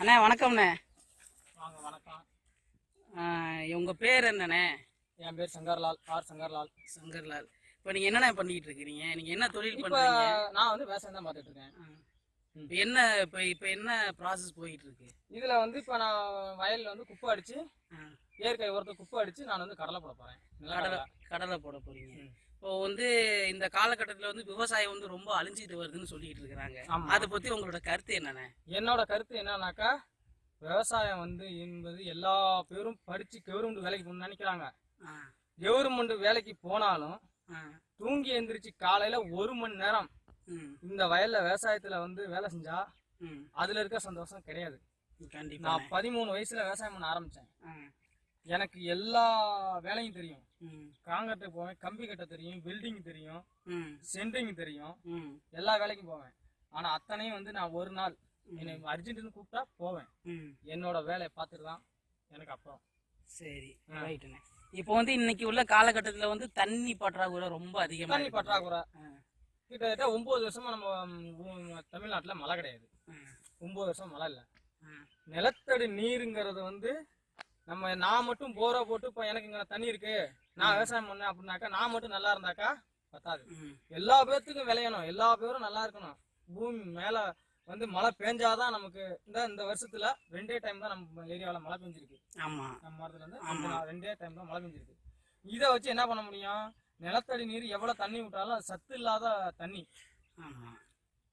அண்ணே வணக்கம்ண்ணே. வாங்க வணக்கம். உங்கள் பேர் என்னண்ணே? என் பேர் சங்கர்லால் ஆர் சங்கர்லால். சங்கர்லால். இப்போ நீங்கள் என்னண்ணே பண்ணிக்கிட்டு இருக்கிறீங்க? நீங்கள் என்ன தொழில் பண்ணுறீங்க நான் வந்து விவசாயம் தான் பார்த்துட்டு இருக்கேன். இப்போ என்ன இப்போ இப்போ என்ன ப்ராசஸ் போயிட்டு இருக்கு? இதுல வந்து இப்போ நான் வயல்ல வந்து குப்பை அடிச்சு ஆ, இயற்கை உரத்தை குப்பை அடிச்சு நான் வந்து கடலை போட போறேன். கடலை. கடலை போட போறீங்க. ம். இப்போ வந்து இந்த காலகட்டத்தில் வந்து விவசாயம் வந்து ரொம்ப அழிஞ்சிட்டு வருதுன்னு சொல்லிட்டு இருக்கிறாங்க. அதை பற்றி உங்களோட கருத்து என்னண்ணே என்னோட கருத்து என்னன்னாக்கா விவசாயம் வந்து என்பது எல்லா பேரும் படிச்சு கவர்மெண்ட் வேலைக்கு போகணும்னு நினைக்கிறாங்க. கவர்மெண்ட் வேலைக்கு போனாலும் தூங்கி எந்திரிச்சு காலையில ஒரு மணி நேரம் இந்த வயல்ல விவசாயத்துல வந்து வேலை செஞ்சா அதுல இருக்க சந்தோஷம் கிடையாது. நான் பதிமூணு வயசுல விவசாயம் பண்ண ஆரம்பிச்சேன். ஆ. எனக்கு எல்லா வேலையும் தெரியும். காங்கிரட்டு போவேன் கம்பி கட்ட தெரியும் பில்டிங் தெரியும் சென்ட்ரிங் தெரியும். எல்லா வேலைக்கும் போவேன். ஆனா அத்தனையும் வந்து நான் ஒரு நாள் என்னை அர்ஜென்ட்னு கூப்பிட்டா போவேன். என்னோட வேலையை பார்த்துட்டு தான் எனக்கு அப்புறம். சரி. ரைட்டுண்ணே இப்போ வந்து இன்னைக்கு உள்ள காலகட்டத்தில் வந்து தண்ணி பற்றாக்குறை ரொம்ப அதிகமாக தண்ணி பற்றாக்குறை. கிட்டத்தட்ட ஒன்பது வருஷமா நம்ம தமிழ்நாட்டுல மழை கிடையாது. ஒன்பது வருஷம் மழை இல்லை. நிலத்தடி நீருங்கிறது வந்து நம்ம நான் மட்டும் போரா போட்டு இப்போ எனக்கு இங்க தண்ணி இருக்கு. நான் விவசாயம் பண்ணேன் அப்படின்னாக்கா நான் மட்டும் நல்லா இருந்தாக்கா பத்தாது. எல்லா பேர்த்துக்கும் விளையணும். எல்லா பேரும் நல்லா இருக்கணும். பூமி மேல வந்து மழை பெஞ்சாதான் நமக்கு இந்த இந்த வருஷத்துல ரெண்டே டைம் தான் நம்ம ஏரியாவில் மழை பெஞ்சிருக்கு. ஆமா. நம்ம மரத்துல இருந்து. ரெண்டு டைம் தான் மழை பெஞ்சிருக்கு. இதை வச்சு என்ன பண்ண முடியும்? நிலத்தடி நீர் எவ்வளவு தண்ணி விட்டாலும் சத்து இல்லாத தண்ணி.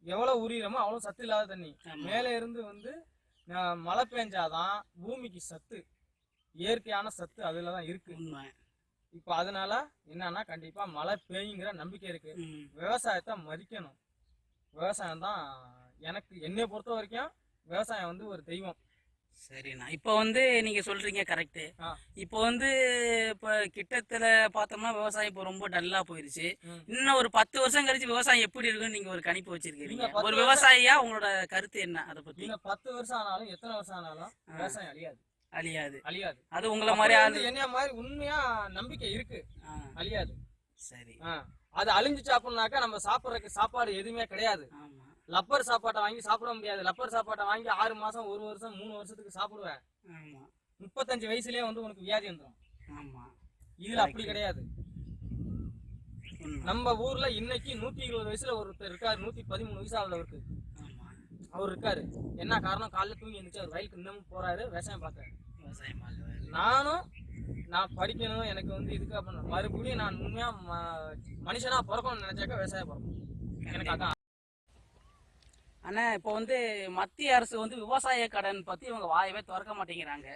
எவ்வளவு உரியிறமோ அவ்வளவு சத்து இல்லாத தண்ணி. மேலே இருந்து வந்து மழை பெஞ்சாதான் பூமிக்கு சத்து. இயற்கையான சத்து அதுல தான் இருக்கு. உண்மை. இப்போ அதனால என்னன்னா கண்டிப்பா மழை பெய்யுங்கிற நம்பிக்கை இருக்கு. விவசாயத்தை மதிக்கணும். விவசாயம் தான் எனக்கு என்னை பொறுத்த வரைக்கும் விவசாயம் வந்து ஒரு தெய்வம். சரிண்ணா. இப்போ வந்து நீங்க சொல்றீங்க கரெக்டு. இப்போ வந்து இப்போ கிட்டத்துல பார்த்தோம்னா விவசாயம் இப்போ ரொம்ப டல்லா போயிருச்சு. இன்னும் ஒரு பத்து வருஷம் கழிச்சு விவசாயம் எப்படி இருக்குன்னு நீங்க ஒரு கணிப்பு வச்சிருக்கீங்க. ஒரு விவசாயியா உங்களோட கருத்து என்ன? அதை பத்தி. பத்து வருஷம் ஆனாலும் எத்தனை வருஷம் ஆனாலும் விவசாயம் அழியாது. அழியாது. அழியாது. அது உங்களை மாதிரி ஆளு என்னைய மாதிரி உண்மையா நம்பிக்கை இருக்கு. அழியாது. சரி. அது அழிஞ்சுச்சு அப்படின்னாக்கா நம்ம சாப்பிட்றதுக்கு சாப்பாடு எதுவுமே கிடையாது. லப்பர் சாப்பாட்டை வாங்கி சாப்பிட முடியாது. லப்பர் சாப்பாட்டை வாங்கி ஆறு மாசம் ஒரு வருஷம் மூணு வருஷத்துக்கு சாப்பிடுவேன். முப்பத்தஞ்சு வயசுலயே வந்து உனக்கு வியாதி வந்துடும் ஆமா. இதுல அப்படி கிடையாது. நம்ம ஊர்ல இன்னைக்கு நூத்தி இருபது வயசுல ஒருத்தர் இருக்காரு. நூத்தி பதிமூணு வயசு அவருக்கு அவர் இருக்காரு. என்ன காரணம்? காலைல தூங்கி இருந்துச்சு அவர் வயலுக்கு இன்னமும் போறாரு விவசாயம் பார்க்கறாரு. விவசாயம். நானும் நான் படிக்கணும் எனக்கு வந்து இதுக்கு அப்புறம் மறுபடியும் நான் உண்மையா மனுஷனா பிறக்கணும்னு நினைச்சாக்கா விவசாயம் பிறக்கணும் எனக்கு அதான். அண்ணா இப்போ வந்து மத்திய அரசு வந்து விவசாய கடன் பத்தி இவங்க வாயவே திறக்க மாட்டேங்கிறாங்க.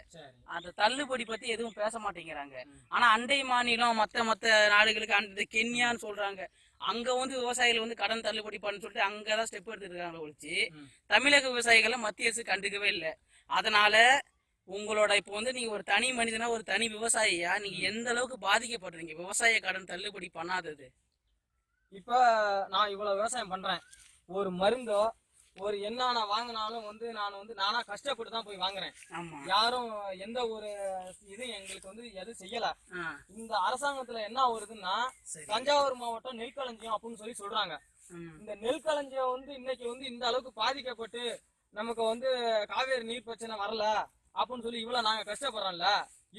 அந்த தள்ளுபடி பத்தி எதுவும் பேச மாட்டேங்கிறாங்க. ஆனா அண்டை மாநிலம் மத்த மத்த நாடுகளுக்கு அந்த கென்யான்னு சொல்றாங்க. அங்க வந்து விவசாயிகள் வந்து கடன் தள்ளுபடி பண்ணு சொல்லிட்டு அங்கதான் ஸ்டெப் எடுத்துருக்காங்க ஒழிச்சு. ம். தமிழக விவசாயிகளை மத்திய அரசு கண்டுக்கவே இல்லை. அதனால உங்களோட இப்போ வந்து நீங்க ஒரு தனி மனிதனா ஒரு தனி விவசாயியா நீங்க எந்த அளவுக்கு பாதிக்கப்படுறீங்க? விவசாய கடன் தள்ளுபடி பண்ணாதது. இப்ப நான் இவ்வளவு விவசாயம் பண்றேன். ஒரு மருந்தோ ஒரு என்ன நான் வாங்கினாலும் வந்து நான் வந்து நானா கஷ்டப்பட்டு தான் போய் வாங்குறேன். யாரும் எந்த ஒரு இது எங்களுக்கு வந்து எதுவும் செய்யல. இந்த அரசாங்கத்துல என்ன வருதுன்னா தஞ்சாவூர் மாவட்டம் நெல்களஞ்சியம் அப்படின்னு சொல்லி சொல்றாங்க. இந்த நெல்களஞ்சியம் வந்து இன்னைக்கு வந்து இந்த அளவுக்கு பாதிக்கப்பட்டு நமக்கு வந்து காவேரி நீர் பிரச்சனை வரல அப்படின்னு சொல்லி இவ்வளவு நாங்க கஷ்டப்படுறோம்ல.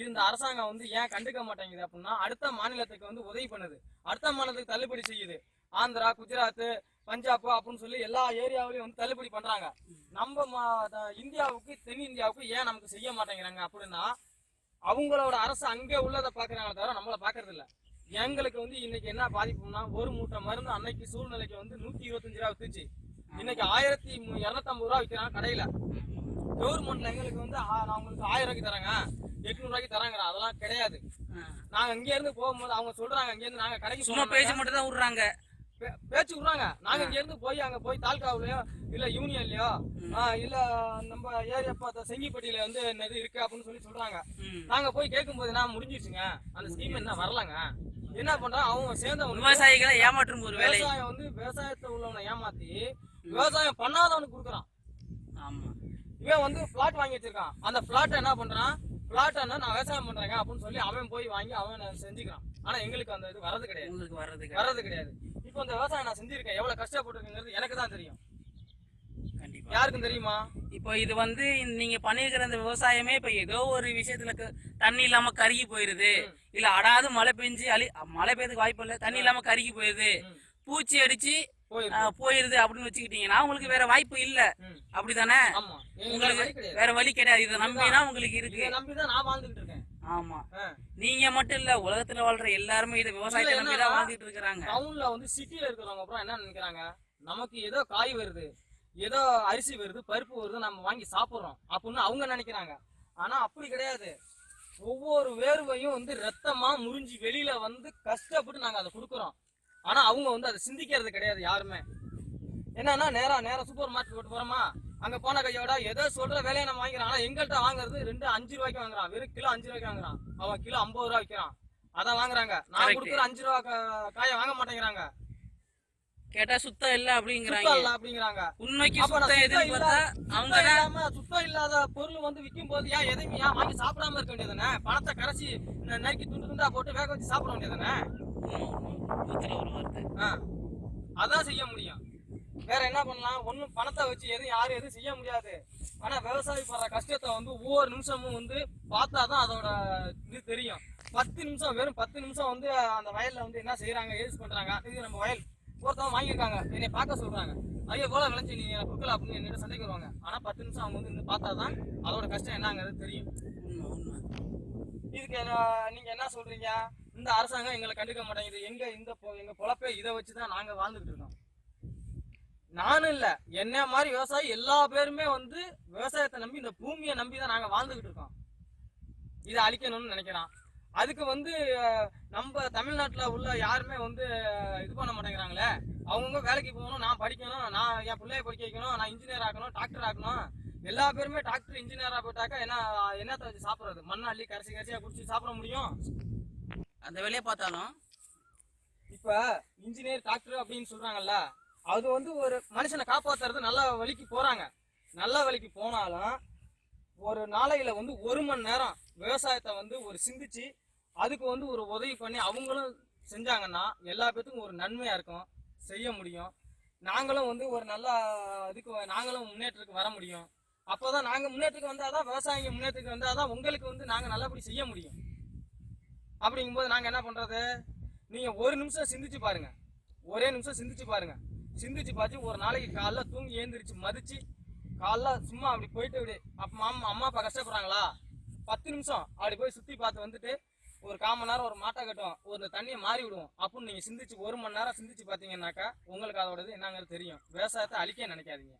இந்த அரசாங்கம் வந்து ஏன் கண்டுக்க மாட்டேங்குது அப்படின்னா அடுத்த மாநிலத்துக்கு வந்து உதவி பண்ணுது. அடுத்த மாநிலத்துக்கு தள்ளுபடி செய்யுது. ஆந்திரா குஜராத் பஞ்சாப் அப்படின்னு சொல்லி எல்லா ஏரியாவிலையும் வந்து தள்ளுபடி பண்றாங்க. நம்ம இந்தியாவுக்கு தென் இந்தியாவுக்கு ஏன் நமக்கு செய்ய மாட்டேங்கிறாங்க அப்படின்னா அவங்களோட அரசு அங்கே உள்ளதை பாக்குறாங்களே தவிர நம்மள பாக்குறது இல்ல. எங்களுக்கு வந்து இன்னைக்கு என்ன பாதிப்புனா ஒரு மூட்டை மருந்து அன்னைக்கு சூழ்நிலைக்கு வந்து நூத்தி இருபத்தஞ்சு ரூபா வித்துச்சு. இன்னைக்கு ஆயிரத்தி இருநூத்தம்பது ரூபா விற்கிறாங்க கடையில. கவர்மெண்ட்ல எங்களுக்கு வந்து உங்களுக்கு ஆயிரம் ரூபாய்க்கு தராங்க. எட்நூறு ரூபாய்க்கு தராங்க அதெல்லாம் கிடையாது. நாங்க இங்க இருந்து போகும்போது அவங்க சொல்றாங்க இங்க இருந்து நாங்க கடைக்கு சும்மா பேச்சு மட்டும் தான் விடுறாங்க. பேச்சு விடுறாங்க. நாங்க இங்க இருந்து போய் அங்க போய் தாலுகாவுலயோ இல்ல யூனியன்லயோ இல்ல நம்ம ஏரியா பார்த்த செங்கிப்பட்டியில வந்து என்னது இருக்கு அப்படின்னு சொல்லி சொல்றாங்க. நாங்க போய் கேட்கும்போது நான் முடிஞ்சிருச்சுங்க? அந்த ஸ்கீம் என்ன வரலங்க? என்ன பண்றான் அவங்க சேர்ந்தவங்க விவசாயிகளை ஏமாற்றும் ஒரு வேலை விவசாயம் வந்து விவசாயத்தை உள்ளவனை ஏமாத்தி விவசாயம் பண்ணாதவனுக்கு கொடுக்குறான். ஆமா. இவன் வந்து பிளாட் வாங்கி வச்சிருக்கான். அந்த பிளாட்டை என்ன பண்றான்? பிளாட் நான் விவசாயம் பண்றேங்க அப்படின்னு சொல்லி அவன் போய் வாங்கி அவன் செஞ்சுக்கிறான். ஆனா எங்களுக்கு அந்த இது வரது கிடையாது. வர்றது கிடையாது. இப்போ இந்த விவசாயம் நான் செஞ்சிருக்கேன். எவ்வளவு கஷ்டப்பட்டிருக்கேங்கிறது எனக்கு தான் தெரியும். கண்டிப்பா. யாருக்கும் தெரியுமா? இப்போ இது வந்து நீங்க பண்ணிருக்கிற அந்த விவசாயமே இப்ப ஏதோ ஒரு விஷயத்துல க- தண்ணி இல்லாம கருகி போயிருது. இல்ல அடாது மழை பெஞ்சு அழி மழை பெய்யறதுக்கு வாய்ப்பு இல்ல. தண்ணி இல்லாம கருகி போயிருது. ம். பூச்சி அடிச்சு போயிருக்கு ஆஹ், போயிருது அப்படின்னு வச்சுக்கிட்டீங்கன்னா உங்களுக்கு வேற வாய்ப்பு இல்ல. ம். அப்படிதானே ஆமா. எங்களுக்கு உங்களுக்கு கிடையாது. வேற வழி கிடையாது. இதை நம்பிதான் உங்களுக்கு இருக்கு. இதை நம்பிதான் நான் வாழ்ந்துகிட்டு இருக்கேன். ஆமா. நீங்க மட்டும் இல்ல உலகத்துல வாழ்ற எல்லாருமே இது விவசாயத்தை நம்பிதான் என்னன்னா, வாழ்ந்துட்டு இருக்கிறாங்க. டவுன்ல வந்து சிட்டில இருக்கிறவங்க அப்புறம் என்ன நினைக்கிறாங்க? நமக்கு ஏதோ காய் வருது ஏதோ அரிசி வருது பருப்பு வருது நம்ம வாங்கி சாப்பிடுறோம் அப்படின்னு அவங்க நினைக்கிறாங்க. ஆனா அப்படி கிடையாது. ஒவ்வொரு வேர்வையும் வந்து ரத்தமா முறிஞ்சு வெளியில வந்து கஷ்டப்பட்டு நாங்க அதை கொடுக்குறோம். ஆனா அவங்க வந்து அதை சிந்திக்கிறது கிடையாது யாருமே. என்னன்னா நேரா நேரா சூப்பர் மார்க்கெட் போறோமா? அங்க போன கையோட ஏதோ சொல்ற வேலையை நம்ம வாங்கிக்கிறோம். ஆனா எங்கள்கிட்ட வாங்குறது ரெண்டு அஞ்சு ரூபாய்க்கு வாங்குறான். வெறும் கிலோ அஞ்சு ரூபாய்க்கு வாங்குறான். அவன் கிலோ ஐம்பது ரூபா விற்கிறான். அதான் வாங்குறாங்க. நான். கொடுக்குற அஞ்சு ரூபா காயை வாங்க மாட்டேங்கிறாங்க. கேட்டா சுத்தம் இல்ல அப்படிங்கிறாங்க. இல்ல அப்படிங்கிறாங்க. உண்மைக்கு சுத்தம் எதுன்னு பார்த்தா அவங்கதான் இல்லாம சுத்தம் இல்லாத பொருள் வந்து விற்கும் போது ஏன் எதையும் ஏன் வாங்கி சாப்பிடாம இருக்க வேண்டியதுதானே? பணத்தை கரைச்சி நறுக்கி துண்டு துண்டா போட்டு வேக வச்சு சாப்பிட ஆ. அதான் செய்ய முடியும். வேற என்ன பண்ணலாம்? ஒண்ணும் பணத்தை வச்சு எதுவும் யாரும் எதுவும் செய்ய முடியாது. ஆனா விவசாயி படுற கஷ்டத்தை வந்து ஒவ்வொரு நிமிஷமும் வந்து பார்த்தாதான் அதோட இது தெரியும். பத்து நிமிஷம் வெறும் பத்து நிமிஷம் வந்து அந்த வயல்ல வந்து என்ன செய்யறாங்க யூஸ் பண்றாங்க இது நம்ம வயல். ஒருத்தவங்க வாங்கியிருக்காங்க என்னை பார்க்க சொல்றாங்க. ஐயோ போல விளைஞ்சி நீங்க எனக்கு கொடுக்கல அப்படின்னு என்னிட்ட சண்டைக்கு வருவாங்க. ஆனா பத்து நிமிஷம் அவங்க வந்து இருந்து பார்த்தாதான் அதோட கஷ்டம் என்னங்கிறது தெரியும். இதுக்கு என்ன- நீங்க என்ன சொல்றீங்க? இந்த அரசாங்கம் எங்களை கண்டுக்க மாட்டேங்குது. எங்க இந்த பொ- எங்க பொழப்பே இதை வச்சுதான் நாங்க வாழ்ந்துட்டு இருக்கோம். நானும் இல்ல. என்ன மாதிரி விவசாயி எல்லா பேருமே வந்து விவசாயத்தை நம்பி இந்த பூமியை நம்பி தான் நாங்க வாழ்ந்துகிட்டு இருக்கோம். இதை அழிக்கணும்னு நினைக்கிறான். அதுக்கு வந்து நம்ம தமிழ்நாட்டுல உள்ள யாருமே வந்து இது பண்ண மாட்டேங்கிறாங்களே. அவங்கவுங்க வேலைக்கு போகணும் நான் படிக்கணும் நான் என் பிள்ளைய படிக்க வைக்கணும் நான் இன்ஜினியர் ஆக்கணும் டாக்டர் ஆக்கணும். எல்லா பேருமே டாக்டர் இன்ஜினியரா போயிட்டாக்கா என்ன என்னத்தை வச்சு சாப்பிடுறது? மண்ணை அள்ளி கரைச்சி கரைச்சியா குடிச்சு சாப்பிட முடியும்? அந்த வேலையை பார்த்தாலும் இப்ப இன்ஜினியர் டாக்டர் அப்படின்னு சொல்றாங்கல்ல அது வந்து ஒரு மனுஷனை காப்பாத்துறது நல்ல வழிக்கு போறாங்க. நல்ல வழிக்கு போனாலும் ஒரு நாளையில வந்து ஒரு மணி நேரம் விவசாயத்தை வந்து ஒரு சிந்திச்சு அதுக்கு வந்து ஒரு உதவி பண்ணி அவங்களும் செஞ்சாங்கன்னா எல்லா பேத்துக்கும் ஒரு நன்மையா இருக்கும் செய்ய முடியும். நாங்களும் வந்து ஒரு நல்ல இதுக்கு வ- நாங்களும் முன்னேற்றத்துக்கு வர முடியும். அப்போதான் நாங்க முன்னேற்றத்துக்கு வந்தாதான் விவசாயிங்க முன்னேற்றத்துக்கு வந்தாதான் உங்களுக்கு வந்து நாங்க நல்லபடி செய்ய முடியும். அப்படிங்கும்போது நாங்க என்ன பண்றது? நீங்க ஒரு நிமிஷம் சிந்திச்சு பாருங்க. ஒரே நிமிஷம் சிந்திச்சு பாருங்க. சிந்திச்சு பார்த்து ஒரு நாளைக்கு காலைல தூங்கி ஏந்திரிச்சு மதிச்சு காலைல சும்மா அப்படி போயிட்டு அப்படி அப்பா அம்மா அம்மா அப்பா கஷ்டப்படுறாங்களா? பத்து நிமிஷம் அப்படி போய் சுற்றி பார்த்து வந்துட்டு ஒரு கால் மணி நேரம் ஒரு மாட்டை கட்டும் ஒரு தண்ணியை மாறி விடுவோம். அப்படின்னு நீங்கள் சிந்திச்சு ஒரு மணி நேரம் சிந்திச்சு பார்த்தீங்கன்னாக்கா உங்களுக்கு அதோடது என்னங்கிறது தெரியும். விவசாயத்தை அழிக்க நினைக்காதீங்க.